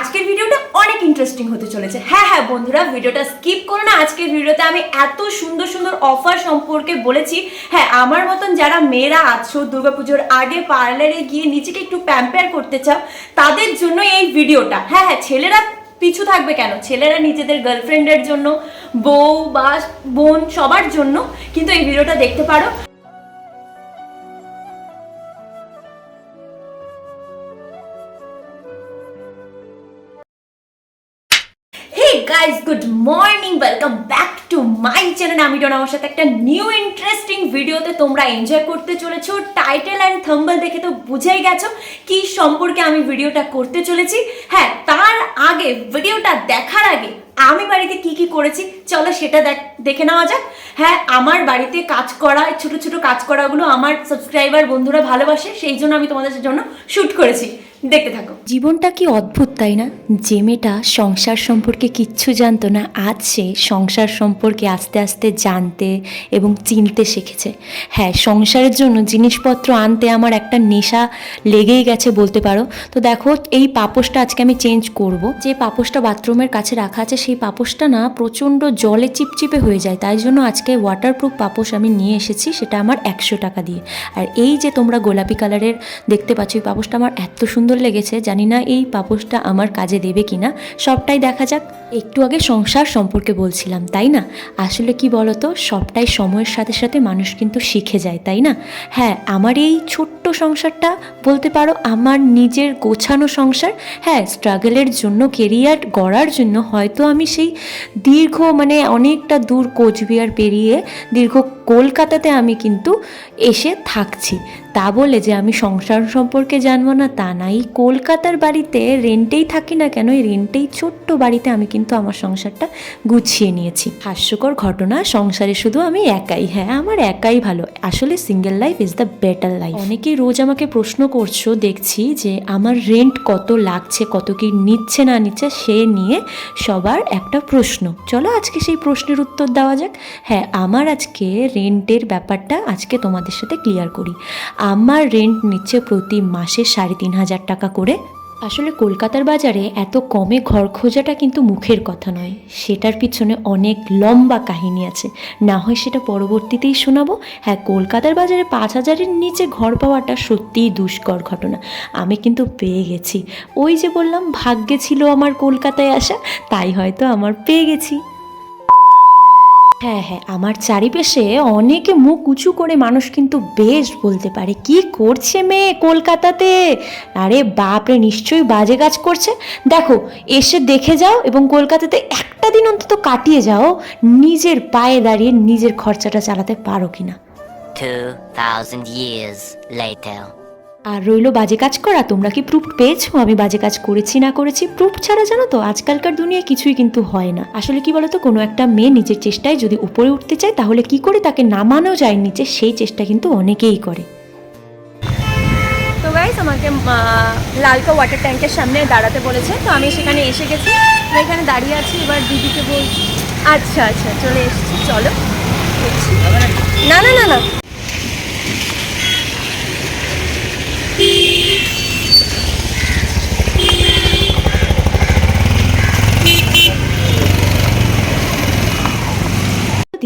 আজকের ভিডিওটা অনেক ইন্টারেস্টিং হতে চলেছে। হ্যাঁ হ্যাঁ বন্ধুরা, ভিডিওটা স্কিপ করো না। আজকের ভিডিওতে আমি এত সুন্দর সুন্দর অফার সম্পর্কে বলেছি। হ্যাঁ আমার মতন যারা মেয়েরা আছো, দুর্গাপুজোর আগে পার্লারে গিয়ে নিজেকে একটু প্যাম্পেয়ার করতে চাও, তাদের জন্য এই ভিডিওটা। হ্যাঁ হ্যাঁ ছেলেরা পিছু থাকবে কেন? ছেলেরা নিজেদের গার্লফ্রেন্ডের জন্য, বউ বা বোন সবার জন্য কিন্তু এই ভিডিওটা দেখতে পারো। Good morning welcome back to my channel আমি ডন, আমার সাথে একটা নিউ ইন্টারেস্টিং ভিডিওতে তোমরা এনজয় করতে চলেছো। টাইটেল অ্যান্ড থাম্বল দেখে তো বুঝেই গেছো কি সম্পর্কে আমি ভিডিওটা করতে চলেছি। হ্যাঁ তার আগে ভিডিওটা দেখার আগে আমি বাড়িতে কি কি করেছি, চলো সেটা দেখ- নেওয়া যাক। হ্যাঁ আমার বাড়িতে কাজ করা, ছোট ছোট কাজ করাগুলো আমার সাবস্ক্রাইবার বন্ধুরা ভালোবাসে, সেই জন্য আমি তোমাদের জন্য শ্যুট করেছি। দেখতে থাকো। জীবনটা কি অদ্ভুত, তাই না? যে মেয়েটা সংসার সম্পর্কে কিচ্ছু জানতো না, আজ সে সংসার সম্পর্কে আস্তে আস্তে জানতে এবং চিনতে শিখেছে। হ্যাঁ সংসারের জন্য জিনিসপত্র আনতে আমার একটা নেশা লেগেই গেছে বলতে পারো। তো দেখো, এই পাপোশটা আজকে আমি চেঞ্জ করব। যে পাপোশটা বাথরুমের কাছে রাখা আছে, সেই পাপোশটা না প্রচণ্ড জলে চিপচিপে হয়ে যায়। তাই জন্য আজকে ওয়াটারপ্রুফ পাপোশ আমি নিয়ে এসেছি, সেটা আমার একশো টাকা দিয়ে। আর এই যে তোমরা গোলাপি কালারের দেখতে পাচ্ছ, এই পাপোশটা আমার এত সুন্দর লেগেছে, জানি না এই পাপোশটা আমার কাজে দেবে কিনা। সবটাই দেখা যাক। একটু আগে সংসার সম্পর্কে বলছিলাম, তাই না? আসলে কি বলতো, সবটাই সময়ের সাথে সাথে মানুষ কিন্তু শিখে যায়, তাই না? হ্যাঁ আমার এই ছোট্ট সংসারটা, বলতে পারো আমার নিজের গোছানো সংসার হ্যাঁ স্ট্রাগলের জন্য, কেরিয়ার গড়ার জন্য হয়তো আমি সেই দীর্ঘ মানে অনেকটা দূর কোচবিহার পেরিয়ে দীর্ঘ কলকাতাতে আমি কিন্তু এসে থাকছি। তা বলে যে আমি সংসার সম্পর্কে জানব না, তা না। এই কলকাতার বাড়িতে রেন্টেই থাকি না কেন, এই রেন্টেই ছোট্ট বাড়িতে আমি কিন্তু আমার সংসারটা গুছিয়ে নিয়েছি। হাস্যকর ঘটনা, সংসারে শুধু আমি একাই। হ্যাঁ আমার একাই ভালো। আসলে single life is the better life অনেকেই রোজ আমাকে প্রশ্ন করছ, দেখছি যে আমার রেন্ট কত লাগছে, কত কি নিচ্ছে, না নিচ্ছে, সে নিয়ে সবার একটা প্রশ্ন। চলো আজকে সেই প্রশ্নের উত্তর দেওয়া যাক। হ্যাঁ আমার আজকে রেন্টের ব্যাপারটা আজকে তোমাদের সাথে ক্লিয়ার করি। আমার রেন্ট নিচ্ছে প্রতি মাসে সাড়ে তিন হাজার টাকা করে। আসলে কলকাতার বাজারে এত কমে ঘর খোঁজাটা কিন্তু মুখের কথা নয়। সেটার পিছনে অনেক লম্বা কাহিনী আছে। না হয় সেটা পরবর্তীতেই শোনাবো। হ্যাঁ কলকাতার বাজারে পাঁচ হাজারের নিচে ঘর পাওয়াটা সত্যিই দুষ্কর ঘটনা। আমি কিন্তু পেয়ে গেছি। ওই যে বললাম, ভাগ্যে ছিল আমার কলকাতায় আসা, তাই হয়তো আমার পেয়ে গেছি। হ্যাঁ হ্যাঁ আমার চারিপাশে অনেকে মুখ উঁচু করে মানুষ কিন্তু বেশ বলতে পারে। কি করছে মেয়ে কলকাতাতে? আরে বাপরে নিশ্চয়ই বাজে কাজ করছে। দেখো এসে দেখে যাও এবং কলকাতাতে একটা দিন অন্তত কাটিয়ে যাও নিজের পায়ে দাঁড়িয়ে নিজের খরচাটা চালাতে পারো কিনা। 2,000 years later. আর রইল বাজে কাজ করা, তোমরা কি প্রুফ পেয়েছ? আমি বাজে কাজ করেছি, না করেছি প্রুফ ছাড়া জানো তো, আজকালকার দুনিয়ায় কিছুই কিন্তু হয় না। আসলে কি বলতো, কোনো একটা মেয়ে নিজের চেষ্টায় যদি উপরে উঠতে চায়, তাহলে কি করে তাকে নামানো যায় নিচে? সেই চেষ্টা কিন্তু অনেকেই করে। তো আমাকে লালকা ওয়াটার ট্যাঙ্কের সামনে দাঁড়াতে বলেছে, তো আমি সেখানে এসে গেছি। এখানে দাঁড়িয়ে আছি, এবার দিদিকে বলছি। আচ্ছা আচ্ছা চলে এসেছি, চলো। না না না না।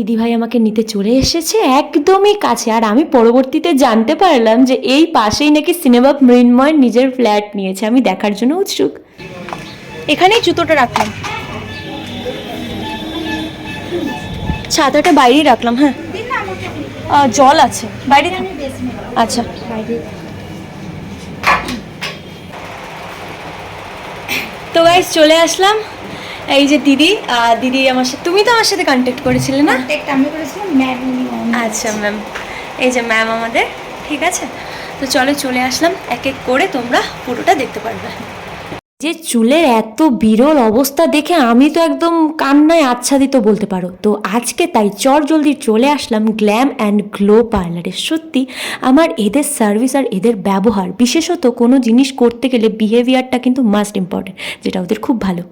দিদিভাই আমাকে নিতে চলে এসেছে একদমই কাছে। আর আমি পরবর্তীতে জানতে পারলাম যে এই পাশেই নাকি সিনেমা মৃন্ময় নিজের ফ্ল্যাট নিয়েছে। আমি দেখার জন্য উৎসুক। এখানেই জুতোটা রাখলাম। ছাতাটা বাইরেই রাখলাম হ্যাঁ। জল আছে। বাইরে। আচ্ছা। তো গাইস চলে আসলাম। এই যে দিদি দিদি আমার সাথে তুমি তো আমার সাথে কন্ট্যাক্ট করেছিলে না? আমি করেছিলাম ম্যাম আচ্ছা ম্যাম এই যে ম্যাম আমাদের ঠিক আছে? তো চলো চলে আসলাম এক এক করে তোমরা পুরোটা দেখতে পারবে। যে চুলের এত বিরল অবস্থা দেখে আমি তো একদম কান্নায় আচ্ছাদিত বলতে পারো। তো আজকে তাই চর জলদি চলে আসলাম গ্ল্যাম অ্যান্ড গ্লো পার্লারে সত্যি আমার এদের সার্ভিস আর এদের ব্যবহার বিশেষত কোনো জিনিস করতে গেলে বিহেভিয়ারটা কিন্তু মাস্ট ইম্পর্টেন্ট যেটা ওদের খুব ভালো।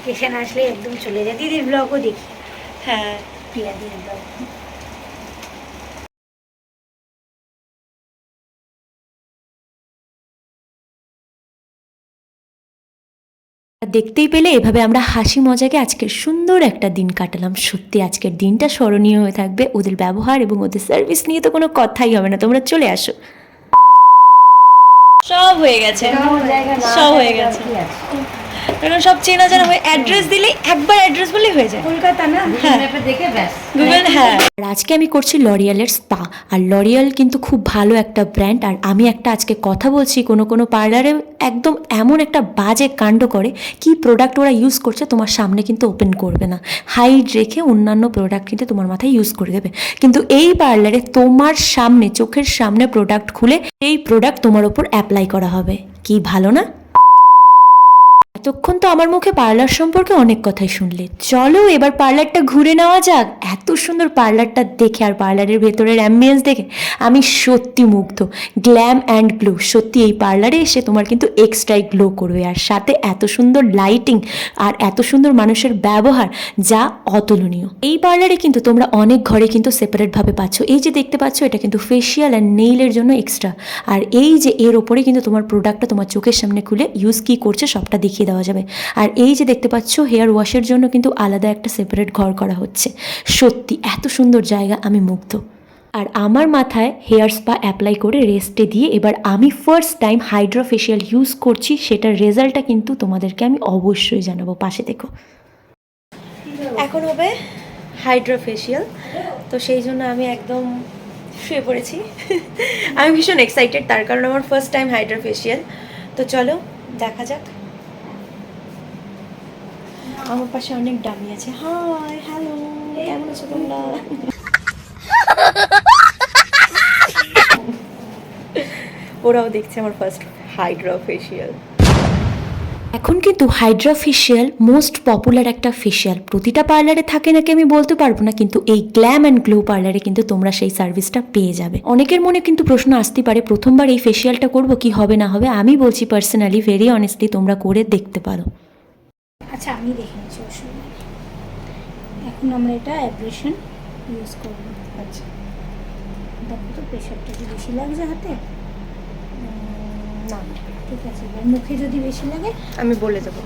নোটিফিকেশন আসলে একদম চলে যায়। দিদির ব্লগও দেখি। হ্যাঁ। প্রিয়া দিদির ব্লগ দেখতেই পেলে এভাবে আমরা হাসি মজাকে আজকের সুন্দর একটা দিন কাটালাম। সত্যি আজকের দিনটা স্মরণীয় হয়ে থাকবে। ওদের ব্যবহার এবং ওদের সার্ভিস নিয়ে তো কোনো কথাই হবে না। তোমরা চলে আসো। সব হয়ে গেছে। সব হয়ে গেছে। এখন সব চেনা জানা হয়ে অ্যাড্রেস দিলেই একবার অ্যাড্রেস বললেই হয়ে যায়। কলকাতা না? গুগল হ্যাঁ। আর আজকে আমি করছি লরিয়ালের স্পা আর লরিয়াল কিন্তু খুব ভালো একটা ব্র্যান্ড আর আমি একটা আজকে কথা বলছি কোনো কোনো পার্লারে একদম এমন একটা বাজে কাণ্ড করে কি প্রোডাক্ট ওরা ইউজ করছে তোমার সামনে কিন্তু ওপেন করবে না। হাইড রেখে অন্যান্য প্রোডাক্ট কিন্তু তোমার মাথায় ইউজ করে দেবে। কিন্তু এই পার্লারে তোমার সামনে চোখের সামনে প্রোডাক্ট খুলে এই প্রোডাক্ট তোমার ওপর অ্যাপ্লাই করা হবে। কি ভালো না? এতক্ষণ তো আমার মুখে পার্লার সম্পর্কে অনেক কথাই শুনলে। চলো, এবার পার্লারটা ঘুরে নেওয়া যাক। এত সুন্দর পার্লারটা দেখে আর পার্লারের ভেতরের অ্যাম্বিয়েন্স দেখে আমি সত্যি মুগ্ধ। গ্ল্যাম অ্যান্ড গ্লো সত্যি এই পার্লারে এসে তোমার কিন্তু এক্সট্রাই গ্লো করবে। আর সাথে এত সুন্দর লাইটিং আর এত সুন্দর মানুষের ব্যবহার, যা অতুলনীয়। এই পার্লারে কিন্তু তোমরা অনেক ঘরে কিন্তু সেপারেটভাবে পাচ্ছ। এই যে দেখতে পাচ্ছ, এটা কিন্তু ফেসিয়াল অ্যান্ড নেইলের জন্য এক্সট্রা আর এই যে এর ওপরে কিন্তু তোমার প্রোডাক্টটা তোমার চোখের সামনে খুলে ইউজ কী করছে সবটা দেখিয়ে দেওয়া যাবে। আর এই যে দেখতে পাচ্ছ হেয়ার ওয়াশের জন্য কিন্তু আলাদা একটা সেপারেট ঘর করা হচ্ছে। সত্যি, এত সুন্দর জায়গা, আমি মুগ্ধ। আর আমার মাথায় হেয়ার স্পা অ্যাপ্লাই করে রেস্টে দিয়ে এবার আমি first time hydra facial use করছি, সেটার রেজাল্টটা কিন্তু তোমাদেরকে আমি অবশ্যই জানাব। পাশে দেখো। এখন হবে হাইড্রা ফেশিয়াল তো সেই জন্য আমি একদম শুয়ে পড়েছি। আমি ভীষণ এক্সাইটেড তার কারণ আমার ফার্স্ট টাইম হাইড্রা ফেশিয়াল তো চলো, দেখা যাক। আমার পাশে অনেক ডামি আছে। হাই হ্যালো কেমন আছো তোমরা? ওরাও দেখছে আমার ফার্স্ট হাইড্রা ফেশিয়াল এখন কিন্তু হাইড্রা ফেশিয়াল মোস্ট পপুলার একটা ফেশিয়াল প্রতিটা পার্লারে থাকে নাকি আমি বলতে পারব না, কিন্তু এই গ্ল্যাম অ্যান্ড গ্লো পার্লারে কিন্তু তোমরা সেই সার্ভিসটা পেয়ে যাবে। অনেকের মনে কিন্তু প্রশ্ন আসতে পারে, প্রথমবার এই ফেশিয়ালটা করব কি হবে না হবে? আমি বলছি পার্সোনালি ভেরি অনেস্টলি তোমরা করে দেখতে পারো। আচ্ছা আমি দেখে নিচ্ছি অসুবিধা। এখন আমরা এটা অ্যাব্রেশন ইউজ করব। আচ্ছা। দেখো তো প্রেশারটা কি বেশি লাগছে হাতে? না। ঠিক আছে এবার মুখে যদি বেশি লাগে? আমি বলে দেবো।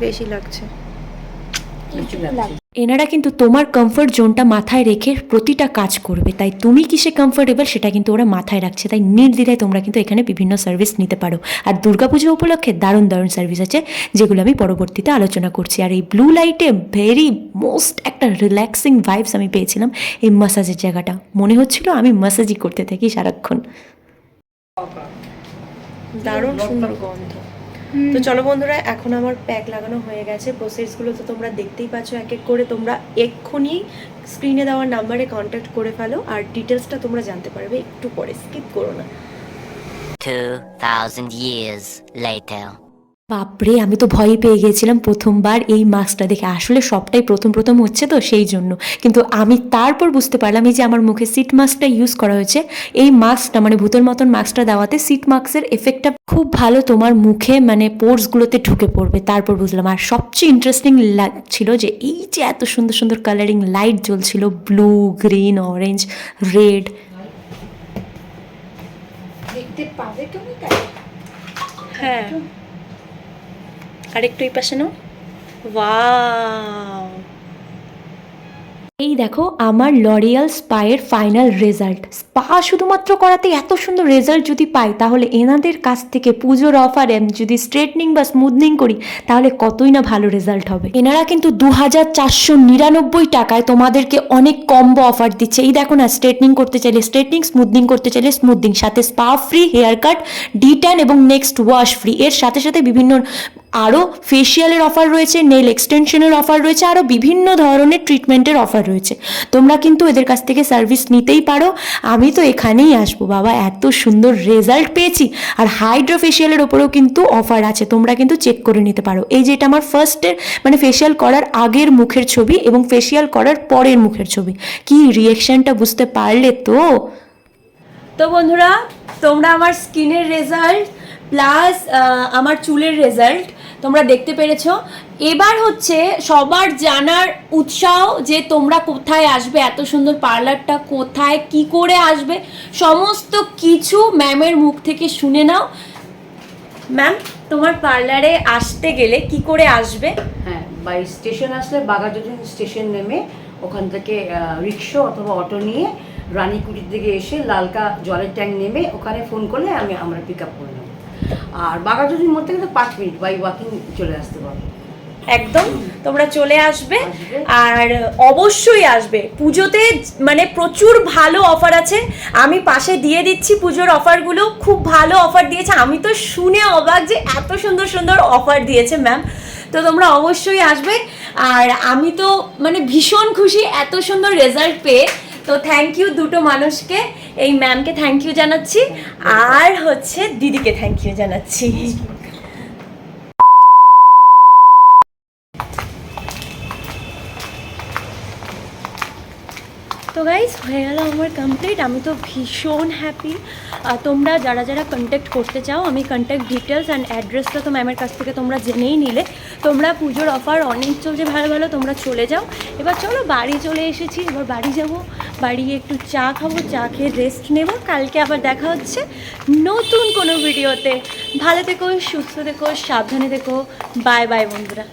বেশি লাগছে। এইটুকু লাগবে এনারা কিন্তু তোমার কমফর্ট জোনটা মাথায় রেখে প্রতিটা কাজ করবে। তাই তুমি কিসে কমফোর্টেবল সেটা কিন্তু ওরা মাথায় রাখছে। তাই নির্দ্বিধায় তোমরা কিন্তু এখানে বিভিন্ন সার্ভিস নিতে পারো। আর দুর্গাপুজো উপলক্ষে দারুণ দারুণ সার্ভিস আছে, যেগুলো আমি পরবর্তীতে আলোচনা করছি। আর এই ব্লু লাইটে ভেরি মোস্ট একটা রিল্যাক্সিং ভাইবস আমি পেয়েছিলাম এই মাসাজের জায়গাটা। মনে হচ্ছিল আমি মাসাজই করতে থাকি সারাক্ষণ। দারুণ সুন্দর গন্ধ। তো চলো বন্ধুরা এখন আমার প্যাক লাগানো হয়ে গেছে। প্রসেসগুলো তো তোমরা দেখতেই পাচ্ছ এক এক করে। তোমরা এক্ষুনি স্ক্রিনে দেওয়ার নাম্বারে কন্ট্যাক্ট করে ফেলো আর ডিটেলসটা তোমরা জানতে পারবে একটু পরে। স্কিপ করো না। 2,000 years later. বাপরে আমি তো ভয়ই পেয়ে গিয়েছিলাম প্রথমবার এই মাস্কটা দেখে। আসলে সবটাই প্রথম প্রথম হচ্ছে তো সেই জন্য। কিন্তু আমি তারপর বুঝতে পারলাম এই যে আমার মুখে সিট মাস্কটা ইউজ করা হয়েছে। এই মাস্কটা মানে ভূতের মতন মাস্কটা দেওয়াতে সিট মাস্কের এফেক্টটা খুব ভালো তোমার মুখে মানে পোর্সগুলোতে ঢুকে পড়বে। তারপর বুঝলাম। আর সবচেয়ে ইন্টারেস্টিং লাগছিল যে এই যে এত সুন্দর সুন্দর কালারিং লাইট জ্বলছিল ব্লু গ্রিন অরেঞ্জ রেড দেখতে পাবে তুমি তাই? হ্যাঁ। আর একটু এই পাশে নাও। ওয়াও এই দেখো, আমার লরিয়াল স্পায়ের ফাইনাল রেজাল্ট স্পা শুধুমাত্র করাতে এত সুন্দর রেজাল্ট যদি পাই, তাহলে এনাদের কাছ থেকে পুজোর অফারে যদি স্ট্রেটনিং বা স্মুথনিং করি, তাহলে কতই না ভালো রেজাল্ট হবে। এনারা কিন্তু দু হাজার চারশো নিরানব্বই টাকায় তোমাদেরকে অনেক কম্বো অফার দিচ্ছে। এই দেখো না স্ট্রেটনিং করতে চাইলে স্ট্রেটনিং স্মুথনিং করতে চাইলে স্মুথনিং সাথে spa free hair cut de tan এবং নেক্সট ওয়াশ ফ্রি এর সাথে সাথে বিভিন্ন আরও ফেসিয়ালের অফার রয়েছে নেল এক্সটেনশনের অফার রয়েছে আরও বিভিন্ন ধরনের ট্রিটমেন্টের অফার রয়েছে। তোমরা কিন্তু এদের কাছ থেকে সার্ভিস নিতেই পারো। আমি তো এখানেই আসব, বাবা, এত সুন্দর রেজাল্ট পেয়েছি। আর হাইড্রো ফেসিয়ালের ওপরেও কিন্তু অফার আছে, তোমরা কিন্তু চেক করে নিতে পারো। এই যে এটা আমার ফার্স্টের মানে ফেসিয়াল করার আগের মুখের ছবি এবং ফেসিয়াল করার পরের মুখের ছবি। কি রিয়েকশনটা বুঝতে পারলে তো? তো বন্ধুরা, তোমরা আমার স্কিনের রেজাল্ট প্লাস আমার চুলের রেজাল্ট তোমরা দেখতে পেরেছ। এবার হচ্ছে সবার জানার উৎসাহ যে তোমরা কোথায় আসবে, এত সুন্দর পার্লারটা কোথায়, কি করে আসবে, সমস্ত কিছু ম্যামের মুখ থেকে শুনে নাও। ম্যাম, তোমার পার্লারে আসতে গেলে কি করে আসবে? হ্যাঁ বাই স্টেশন আসলে বাঘাযতীন স্টেশন নেমে ওখান থেকে রিক্সা অথবা অটো নিয়ে রানীকুটির দিকে এসে লালকা জলের ট্যাঙ্ক নেমে ওখানে ফোন করলে আমি, আমরা পিক আপ করে আর বাঘাযতীন মধ্যে কিন্তু পাঁচ মিনিট বাই ওয়াকিং চলে আসতে পারব একদম তোমরা চলে আসবে। আর অবশ্যই আসবে। পুজোতে মানে প্রচুর ভালো অফার আছে। আমি পাশে দিয়ে দিচ্ছি পুজোর অফারগুলো। খুব ভালো অফার দিয়েছে। আমি তো শুনে অবাক যে এত সুন্দর সুন্দর অফার দিয়েছে ম্যাম। তো তোমরা অবশ্যই আসবে। আর আমি তো মানে ভীষণ খুশি এত সুন্দর রেজাল্ট পেয়ে। তো থ্যাংক ইউ দুটো মানুষকে, এই ম্যামকে থ্যাংক ইউ জানাচ্ছি, আর হচ্ছে দিদিকে থ্যাংক ইউ জানাচ্ছি। তো গাইজ হয়ে গেল আমার কমপ্লিট আমি তো ভীষণ হ্যাপি তোমরা যারা যারা কন্ট্যাক্ট করতে চাও, আমি কন্ট্যাক্ট ডিটেলস অ্যান্ড অ্যাড্রেসটা তো ম্যামের কাছ থেকে তোমরা জেনেই নিলে। তোমরা পুজোর অফার অনেক চলছে, ভালো ভালো, তোমরা চলে যাও। এবার চলো বাড়ি চলে এসেছি, এবার বাড়ি যাব। বাড়ি একটু চা খাব, চা খেয়ে রেস্ট নেব। কালকে আবার দেখা হচ্ছে নতুন কোনো ভিডিওতে ভালো থেকো, সুস্থ থেকো, সাবধানে থেকো। বাই বাই বন্ধুরা।